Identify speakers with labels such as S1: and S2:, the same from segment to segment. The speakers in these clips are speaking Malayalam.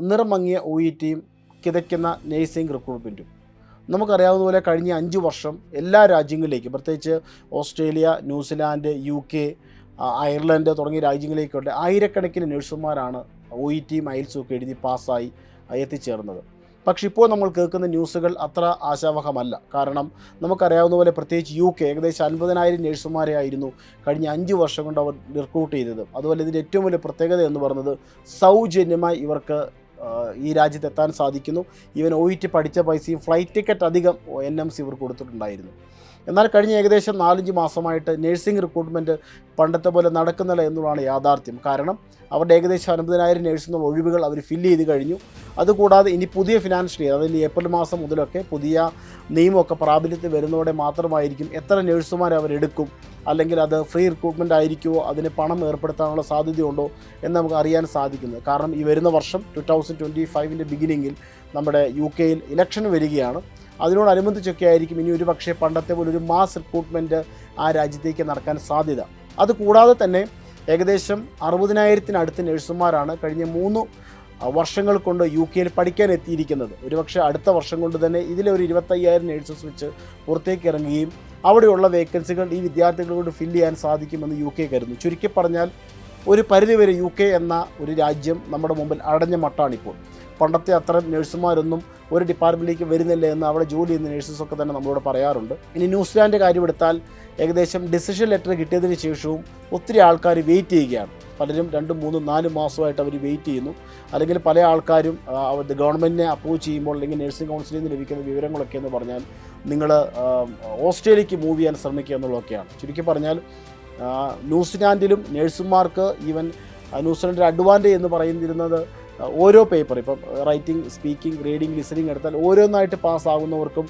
S1: നിറം മങ്ങിയ ഒ ഇ ടിയും കിതയ്ക്കുന്ന നേഴ്സിംഗ് റിക്രൂട്ട്മെന്റും. നമുക്കറിയാവുന്ന പോലെ കഴിഞ്ഞ അഞ്ച് വർഷം എല്ലാ രാജ്യങ്ങളിലേക്കും പ്രത്യേകിച്ച് Australia New Zealand U K Ireland തുടങ്ങിയ രാജ്യങ്ങളിലേക്കുണ്ട് ആയിരക്കണക്കിന് നഴ്സുമാരാണ് ഒ ഇ ടിയും അയൽസും ഒക്കെ എഴുതി പാസ്സായി എത്തിച്ചേർന്നത്. പക്ഷേ ഇപ്പോൾ നമ്മൾ കേൾക്കുന്ന ന്യൂസുകൾ അത്ര ആശാവഹമല്ല. കാരണം നമുക്കറിയാവുന്ന പോലെ പ്രത്യേകിച്ച് യു കെ ഏകദേശം അൻപതിനായിരം നഴ്സുമാരെ ആയിരുന്നു കഴിഞ്ഞ അഞ്ച് വർഷം കൊണ്ട് അവർ റിക്രൂട്ട് ചെയ്തത്. അതുപോലെ ഇതിന്റെ ഏറ്റവും വലിയ പ്രത്യേകത എന്ന് പറയുന്നത് സൗജന്യമായി ഇവർക്ക് ഈ രാജ്യത്ത് എത്താൻ സാധിക്കുന്നു. ഇവൻ ഒ ഇ ടി പഠിച്ച പൈസയും ഫ്ലൈറ്റ് ടിക്കറ്റ് അധികം എൻ എം സി ഇവർ കൊടുത്തിട്ടുണ്ടായിരുന്നു. എന്നാൽ കഴിഞ്ഞ ഏകദേശം നാലഞ്ച് മാസമായിട്ട് നഴ്സിംഗ് റിക്രൂട്ട്മെന്റ് പണ്ടത്തെ പോലെ നടക്കുന്നില്ല എന്നുള്ളതാണ് യാഥാർത്ഥ്യം. കാരണം അവരുടെ ഏകദേശം അൻപതിനായിരം നഴ്സിനുള്ള ഒഴിവുകൾ അവർ ഫില്ല് ചെയ്ത് കഴിഞ്ഞു. അതുകൂടാതെ ഇനി പുതിയ ഫിനാൻഷ്യൽ ഇയർ അതായത് ഏപ്രിൽ മാസം മുതലൊക്കെ പുതിയ നിയമമൊക്കെ പ്രാബല്യത്തിൽ വരുന്നതോടെ മാത്രമായിരിക്കും എത്ര നഴ്സുമാർ അവരെടുക്കും അല്ലെങ്കിൽ അത് ഫ്രീ റിക്രൂട്ട്മെന്റ് ആയിരിക്കുമോ അതിന് പണം ഏർപ്പെടുത്താനുള്ള സാധ്യതയുണ്ടോ എന്ന് നമുക്ക് അറിയാൻ സാധിക്കുന്നത് കാരണം ഈ വരുന്ന വർഷം ടു തൗസൻഡ് ട്വന്റി ഫൈവിന്റെ ബിഗിനിങ്ങിൽ നമ്മുടെ യു കെയിൽ ഇലക്ഷൻ വരികയാണ്. അതിനോടനുബന്ധിച്ചൊക്കെ ആയിരിക്കും ഇനി ഒരു പക്ഷേ പണ്ടത്തെ പോലെ ഒരു മാസ് റിക്രൂട്ട്മെന്റ് ആ രാജ്യത്തേക്ക് നടക്കാൻ സാധ്യത. അതുകൂടാതെ തന്നെ ഏകദേശം അറുപതിനായിരത്തിനടുത്ത് നഴ്സുമാരാണ് കഴിഞ്ഞ മൂന്ന് വർഷങ്ങൾ കൊണ്ട് യു കെയിൽ പഠിക്കാൻ എത്തിയിരിക്കുന്നത്. ഒരുപക്ഷെ അടുത്ത വർഷം കൊണ്ട് തന്നെ ഇതിലൊരു ഇരുപത്തയ്യായിരം നഴ്സസ് വെച്ച് പുറത്തേക്ക് ഇറങ്ങുകയും അവിടെയുള്ള വേക്കൻസികൾ ഈ വിദ്യാർത്ഥികളോട് ഫില്ല് ചെയ്യാൻ സാധിക്കുമെന്ന് യു കെ കരുതുന്നു. ചുരുക്കി പറഞ്ഞാൽ ഒരു പരിധിവരെ യു കെ എന്ന ഒരു രാജ്യം നമ്മുടെ മുമ്പിൽ അടഞ്ഞ മട്ടാണിപ്പോൾ. പണ്ടത്തെ അത്ര നഴ്സുമാരൊന്നും ഒരു ഡിപ്പാർട്ട്മെന്റിലേക്ക് വരുന്നില്ല എന്ന് അവിടെ ജോലി ചെയ്യുന്ന നഴ്സസൊക്കെ തന്നെ നമ്മളോട് പറയാറുണ്ട്. ഇനി ന്യൂസിലാൻഡ് കാര്യം എടുത്താൽ ഏകദേശം ഡിസിഷൻ ലെറ്റർ കിട്ടിയതിന് ശേഷവും ഒത്തിരി ആൾക്കാർ വെയിറ്റ് ചെയ്യുകയാണ്. പലരും രണ്ടും മൂന്നും നാലും മാസമായിട്ട് അവർ വെയിറ്റ് ചെയ്യുന്നു. അല്ലെങ്കിൽ പല ആൾക്കാരും ഗവൺമെന്റിനെ അപ്രൂവ് ചെയ്യുമ്പോൾ അല്ലെങ്കിൽ നഴ്സിംഗ് കൗൺസിലിൽ നിന്ന് ലഭിക്കുന്ന വിവരങ്ങളൊക്കെ എന്ന് പറഞ്ഞാൽ നിങ്ങൾ ഓസ്ട്രേലിയക്ക് മൂവ് ചെയ്യാൻ ശ്രമിക്കുക എന്നുള്ളതൊക്കെയാണ്. ചുരുക്കി പറഞ്ഞാൽ ന്യൂസിലാൻഡിലും നഴ്സുമാർക്ക് ഈവൻ ന്യൂസിലാൻഡിന്റെ അഡ്വാന്റേജ് എന്ന് പറയുന്നിരുന്നത് ഓരോ പേപ്പർ ഇപ്പം റൈറ്റിംഗ് സ്പീക്കിംഗ് റീഡിംഗ് ലിസണിങ് എടുത്താൽ ഓരോന്നായിട്ട് പാസ്സാകുന്നവർക്കും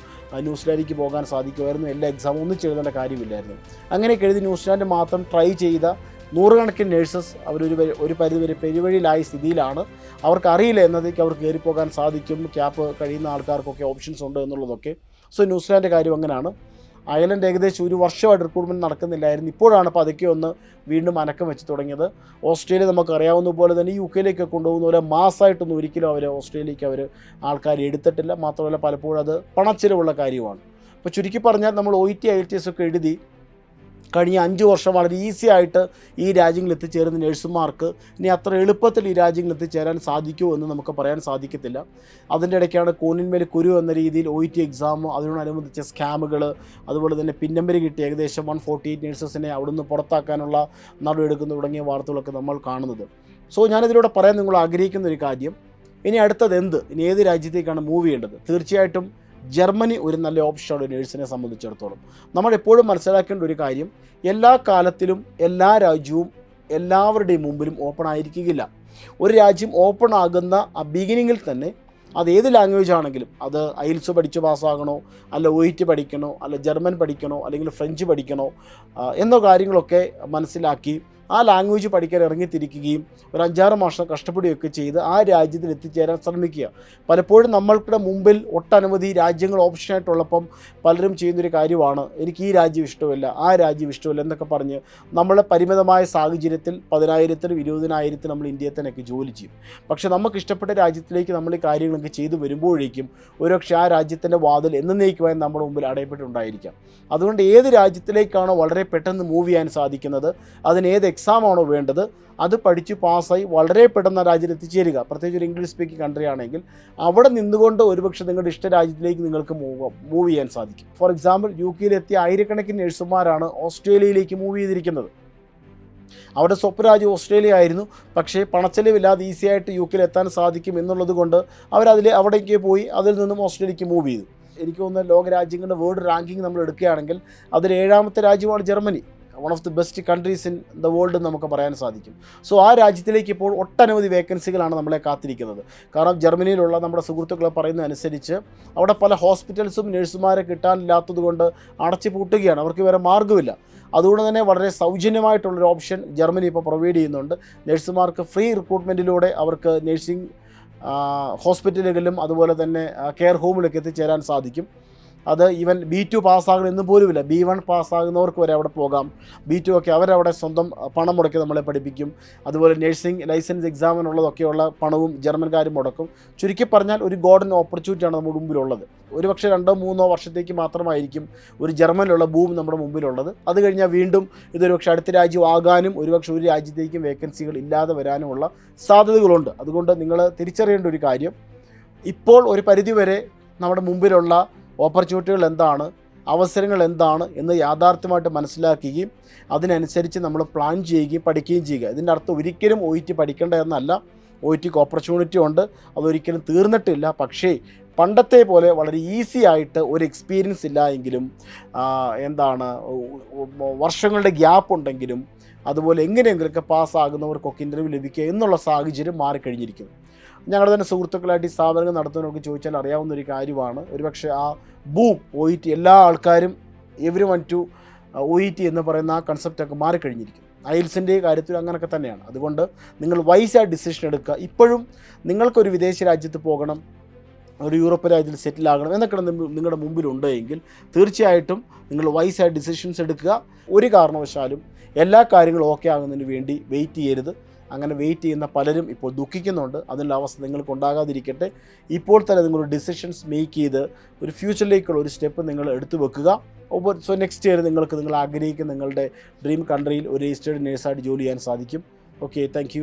S1: ന്യൂസിലാൻഡിലേക്ക് പോകാൻ സാധിക്കുമായിരുന്നു. എല്ലാ എക്സാമും ഒന്നും എഴുതേണ്ട കാര്യമില്ലായിരുന്നു. അങ്ങനെയൊക്കെ എഴുതി ന്യൂസിലാൻഡ് മാത്രം ട്രൈ ചെയ്ത നൂറുകണക്കിന് നേഴ്സസ് അവരൊരു ഒരു പരിധിവരെ പെരുവഴിയിലായ സ്ഥിതിയിലാണ്. അവർക്ക് അറിയില്ല എന്നതേക്ക് അവർക്ക് കയറിപ്പോകാൻ സാധിക്കും. ക്യാപ്പ് കഴിയുന്ന ആൾക്കാർക്കൊക്കെ ഓപ്ഷൻസ് ഉണ്ട് എന്നുള്ളതൊക്കെ. സോ ന്യൂസിലാൻഡ് കാര്യം അങ്ങനെയാണ്. അയർലൻഡ് ഏകദേശം ഒരു വർഷമായിട്ട് റിക്രൂട്ട്മെന്റ് നടക്കുന്നില്ലായിരുന്നു. ഇപ്പോഴാണ് പതുക്കെ ഒന്ന് വീണ്ടും അനക്കം വെച്ച് തുടങ്ങിയത്. ഓസ്ട്രേലിയ നമുക്കറിയാവുന്ന പോലെ തന്നെ യു കെയിലേക്ക് കൊണ്ടുപോകുന്ന പോലെ മാസമായിട്ടൊന്നും ഒരിക്കലും അവർ ഓസ്ട്രേലിയക്ക് അവർ ആൾക്കാർ എടുത്തിട്ടില്ല. മാത്രമല്ല പലപ്പോഴും അത് പണച്ചിലവുള്ള കാര്യമാണ്. അപ്പോൾ ചുരുക്കി പറഞ്ഞാൽ നമ്മൾ O T I T S ഒക്കെ എഴുതി കഴിഞ്ഞ അഞ്ച് വർഷം വളരെ ഈസി ആയിട്ട് ഈ രാജ്യങ്ങളിൽ എത്തിച്ചേരുന്ന നഴ്സുമാർക്ക് ഇനി അത്ര എളുപ്പത്തിൽ ഈ രാജ്യങ്ങളിൽ എത്തിച്ചേരാൻ സാധിക്കുമോ എന്ന് നമുക്ക് പറയാൻ സാധിക്കത്തില്ല. അതിന്റെ ഇടയ്ക്കാണ് കൂനിന്മേൽ കുരു എന്ന രീതിയിൽ ഒ ടി എക്സാം അതിനോടനുബന്ധിച്ച സ്കാമുകൾ അതുപോലെ തന്നെ പിന്നമ്പര് കിട്ടി ഏകദേശം വൺ ഫോർട്ടി എയ്റ്റ് നഴ്സസിനെ അവിടുന്ന് പുറത്താക്കാനുള്ള നടപടിയെടുക്കുന്നു തുടങ്ങിയ വാർത്തകളൊക്കെ നമ്മൾ കാണുന്നത്. സോ ഞാനിതിലൂടെ പറയാൻ നിങ്ങൾ ആഗ്രഹിക്കുന്ന ഒരു കാര്യം ഇനി അടുത്തത് എന്ത്? ഇനി ഏത് രാജ്യത്തേക്കാണ് മൂവ് ചെയ്യേണ്ടത്? തീർച്ചയായിട്ടും ജർമ്മനി ഒരു നല്ല ഓപ്ഷനാണ് നേഴ്സിനെ സംബന്ധിച്ചിടത്തോളം. നമ്മൾ എപ്പോഴും മനസ്സിലാക്കേണ്ട ഒരു കാര്യം എല്ലാ കാലത്തിലും എല്ലാ രാജ്യവും എല്ലാവരുടെയും മുമ്പിലും ഓപ്പൺ ആയിരിക്കില്ല ഒരു രാജ്യം ഓപ്പൺ ആകുന്ന ആ ബിഗിനിങ്ങിൽ തന്നെ അത് ഏത് ലാംഗ്വേജ് ആണെങ്കിലും അത് ഐൽസ് പഠിച്ച് പാസ്സാകണോ അല്ല ഒ ടി പഠിക്കണോ അല്ല ജർമ്മൻ പഠിക്കണോ അല്ലെങ്കിൽ ഫ്രഞ്ച് പഠിക്കണോ എന്ന കാര്യങ്ങളൊക്കെ മനസ്സിലാക്കി ആ ലാംഗ്വേജ് പഠിക്കാൻ ഇറങ്ങിത്തിരിക്കുകയും ഒരു അഞ്ചാറ് മാസം കഷ്ടപ്പെടുകയൊക്കെ ചെയ്ത് ആ രാജ്യത്തിൽ എത്തിച്ചേരാൻ ശ്രമിക്കുക. പലപ്പോഴും നമ്മൾക്കിടെ മുമ്പിൽ ഒട്ടനവധി രാജ്യങ്ങൾ ഓപ്ഷനായിട്ടുള്ളപ്പം പലരും ചെയ്യുന്നൊരു കാര്യമാണ്. എനിക്ക് ഈ രാജ്യം ഇഷ്ടമില്ല ആ രാജ്യം ഇഷ്ടമില്ല എന്നൊക്കെ പറഞ്ഞ് നമ്മളെ പരിമിതമായ സാഹചര്യത്തിൽ പതിനായിരത്തിനും ഇരുപതിനായിരത്തിനും നമ്മൾ ഇന്ത്യയിൽ തന്നെയൊക്കെ ജോലി ചെയ്യും. പക്ഷേ നമുക്ക് ഇഷ്ടപ്പെട്ട രാജ്യത്തിലേക്ക് നമ്മൾ ഈ കാര്യങ്ങളൊക്കെ ചെയ്തു വരുമ്പോഴേക്കും ഒരുപക്ഷെ ആ രാജ്യത്തിന്റെ വാതിൽ എന്നേക്കുമായി നമ്മുടെ മുമ്പിൽ അടയപ്പെട്ടുണ്ടായിരിക്കാം അതുകൊണ്ട് ഏത് രാജ്യത്തിലേക്കാണോ വളരെ പെട്ടെന്ന് മൂവ് ചെയ്യാൻ സാധിക്കുന്നത് അതിന് ഏത് എക്സാം ആണോ വേണ്ടത്? അത് പഠിച്ച് പാസ്സായി വളരെ പെട്ടെന്ന് രാജ്യത്ത് എത്തിച്ചേരുക പ്രത്യേകിച്ച് ഒരു ഇംഗ്ലീഷ് സ്പീക്കിംഗ് കൺട്രി ആണെങ്കിൽ അവിടെ നിന്നുകൊണ്ട് ഒരുപക്ഷെ നിങ്ങളുടെ ഇഷ്ട രാജ്യത്തിലേക്ക് നിങ്ങൾക്ക് മൂവ് മൂവ് ചെയ്യാൻ സാധിക്കും. ഫോർ എക്സാമ്പിൾ യു കെയിലെത്തിയ ആയിരക്കണക്കിന് നഴ്സുമാരാണ് ഓസ്ട്രേലിയയിലേക്ക് മൂവ് ചെയ്തിരിക്കുന്നത്. അവിടെ സ്വപ്നരാജ്യം ഓസ്ട്രേലിയ ആയിരുന്നു പക്ഷേ പണച്ചെലവില്ലാതെ ഈസി ആയിട്ട് യു കെയിൽ എത്താൻ സാധിക്കും എന്നുള്ളത് കൊണ്ട് അവരതിൽ അവിടേക്ക് പോയി അതിൽ നിന്നും ഓസ്ട്രേലിയക്ക് മൂവ് ചെയ്തു. എനിക്ക് തോന്നുന്ന ലോക രാജ്യങ്ങളുടെ വേൾഡ് റാങ്കിങ് നമ്മൾ എടുക്കുകയാണെങ്കിൽ അതിൽ ഏഴാമത്തെ രാജ്യമാണ് Germany. One of the best countries in the world നമുക്ക് പറയാൻ സാധിക്കും. സോ ആ രാജ്യത്തിലേക്ക് ഇപ്പോൾ ഒട്ടനവധി വേക്കൻസികളാണ് നമ്മളെ കാത്തിരിക്കുന്നത്. കാരണം ജർമ്മനിയിലുള്ള നമ്മുടെ സുഹൃത്തുക്കളെ പറയുന്ന അനുസരിച്ച് അവിടെ പല ഹോസ്പിറ്റൽസും നഴ്സുമാരെ കിട്ടാനില്ലാത്തത് കൊണ്ട് അടച്ചു പൂട്ടുകയാണ്. അവർക്ക് വേറെ മാർഗമില്ല. അതുകൊണ്ട് തന്നെ വളരെ സൗജന്യമായിട്ടുള്ളൊരു ഓപ്ഷൻ ജർമ്മനി ഇപ്പോൾ പ്രൊവൈഡ് ചെയ്യുന്നുണ്ട്. നഴ്സുമാർക്ക് ഫ്രീ റിക്രൂട്ട്മെന്റിലൂടെ അവർക്ക് നഴ്സിംഗ് ഹോസ്പിറ്റലുകളിലും അതുപോലെ തന്നെ കെയർ ഹോമിലൊക്കെ എത്തിച്ചേരാൻ സാധിക്കും. അത് ഈവൻ ബി ടു പാസ്സാകണം എന്ന് പോലുമില്ല. ബി വൺ പാസ്സാകുന്നവർക്ക് വരെ അവിടെ പോകാം. ബി ടു ഒക്കെ അവരവിടെ സ്വന്തം പണം മുടക്കി നമ്മളെ പഠിപ്പിക്കും. അതുപോലെ നഴ്സിംഗ് ലൈസൻസ് എക്സാമിനുള്ളതൊക്കെയുള്ള പണവും ജർമ്മൻകാരും മുടക്കും. ചുരുക്കി പറഞ്ഞാൽ ഒരു ഗോൾഡൻ ഓപ്പർച്യൂണിറ്റിയാണ് നമ്മുടെ മുമ്പിലുള്ളത്. ഒരു പക്ഷേ രണ്ടോ മൂന്നോ വർഷത്തേക്ക് മാത്രമായിരിക്കും ഒരു ജർമ്മനിലുള്ള ഭൂമി നമ്മുടെ മുമ്പിലുള്ളത്. അത് കഴിഞ്ഞാൽ വീണ്ടും ഇതൊരു പക്ഷേ അടുത്ത രാജ്യമാകാനും ഒരുപക്ഷെ ഒരു രാജ്യത്തേക്കും വേക്കൻസികൾ ഇല്ലാതെ വരാനുമുള്ള സാധ്യതകളുണ്ട്. അതുകൊണ്ട് നിങ്ങൾ തിരിച്ചറിയേണ്ട ഒരു കാര്യം ഇപ്പോൾ ഒരു പരിധിവരെ നമ്മുടെ മുമ്പിലുള്ള ഓപ്പർച്യൂണിറ്റികൾ എന്താണ് അവസരങ്ങൾ എന്താണ് എന്ന് യാഥാർത്ഥ്യമായിട്ട് മനസ്സിലാക്കുകയും അതിനനുസരിച്ച് നമ്മൾ പ്ലാൻ ചെയ്യുകയും പഠിക്കുകയും ചെയ്യുക. ഇതിന്റെ അർത്ഥം ഒരിക്കലും ഒ ടി പഠിക്കേണ്ട എന്നല്ല. ഒ ടിക്ക് ഓപ്പർച്യൂണിറ്റി ഉണ്ട്. അതൊരിക്കലും തീർന്നിട്ടില്ല. പക്ഷേ പണ്ടത്തെ പോലെ വളരെ ഈസി ആയിട്ട് ഒരു എക്സ്പീരിയൻസ് ഇല്ല എങ്കിലും എന്താണ് വർഷങ്ങളുടെ ഗ്യാപ്പ് ഉണ്ടെങ്കിലും അതുപോലെ എങ്ങനെയെങ്കിലുമൊക്കെ പാസ്സാകുന്നവർക്കൊക്കെ ഇന്റർവ്യൂ ലഭിക്കുക എന്നുള്ള സാഹചര്യം മാറിക്കഴിഞ്ഞിരിക്കുന്നു ഞങ്ങളുടെ തന്നെ സുഹൃത്തുക്കളായിട്ട് ഈ സ്ഥാപനങ്ങൾ നടത്തുന്നവർക്ക് ചോദിച്ചാൽ അറിയാവുന്ന ഒരു കാര്യമാണ്. ഒരുപക്ഷെ ആ ബൂം ഒ ഇ ടി എല്ലാ ആൾക്കാരും everyone to O E T എന്ന് പറയുന്ന ആ കൺസെപ്റ്റൊക്കെ മാറിക്കഴിഞ്ഞിരിക്കും അയൽസിന്റെ കാര്യത്തിൽ അങ്ങനെയൊക്കെ തന്നെയാണ്. അതുകൊണ്ട് നിങ്ങൾ വൈസായ ഡിസിഷൻ എടുക്കുക. ഇപ്പോഴും നിങ്ങൾക്കൊരു വിദേശ രാജ്യത്ത് പോകണം ഒരു യൂറോപ്യൻ രാജ്യത്തിൽ സെറ്റിൽ ആകണം എന്നൊക്കെ നിങ്ങളുടെ മുമ്പിലുണ്ട് എങ്കിൽ തീർച്ചയായിട്ടും നിങ്ങൾ വൈസായ ഡിസിഷൻസ് എടുക്കുക. ഒരു കാരണവശാലും എല്ലാ കാര്യങ്ങളും ഓക്കെ ആകുന്നതിന് വേണ്ടി വെയിറ്റ് ചെയ്യരുത്. അങ്ങനെ വെയിറ്റ് ചെയ്യുന്ന പലരും ഇപ്പോൾ ദുഃഖിക്കുന്നുണ്ട്. അതിനുള്ള അവസ്ഥ നിങ്ങൾക്ക് ഉണ്ടാകാതിരിക്കട്ടെ. ഇപ്പോൾ തന്നെ നിങ്ങൾ ഡിസിഷൻസ് മേക്ക് ചെയ്ത് ഒരു ഫ്യൂച്ചറിലേക്കുള്ള ഒരു സ്റ്റെപ്പ് നിങ്ങൾ എടുത്തു വെക്കുക. സോ നെക്സ്റ്റ് ഇയർ നിങ്ങൾക്ക് നിങ്ങൾ ആഗ്രഹിക്കുന്ന നിങ്ങളുടെ ഡ്രീം കൺട്രിയിൽ ഒരു രജിസ്റ്റേഡ് നേഴ്സായിട്ട് ജോലി ചെയ്യാൻ സാധിക്കും. Okay thank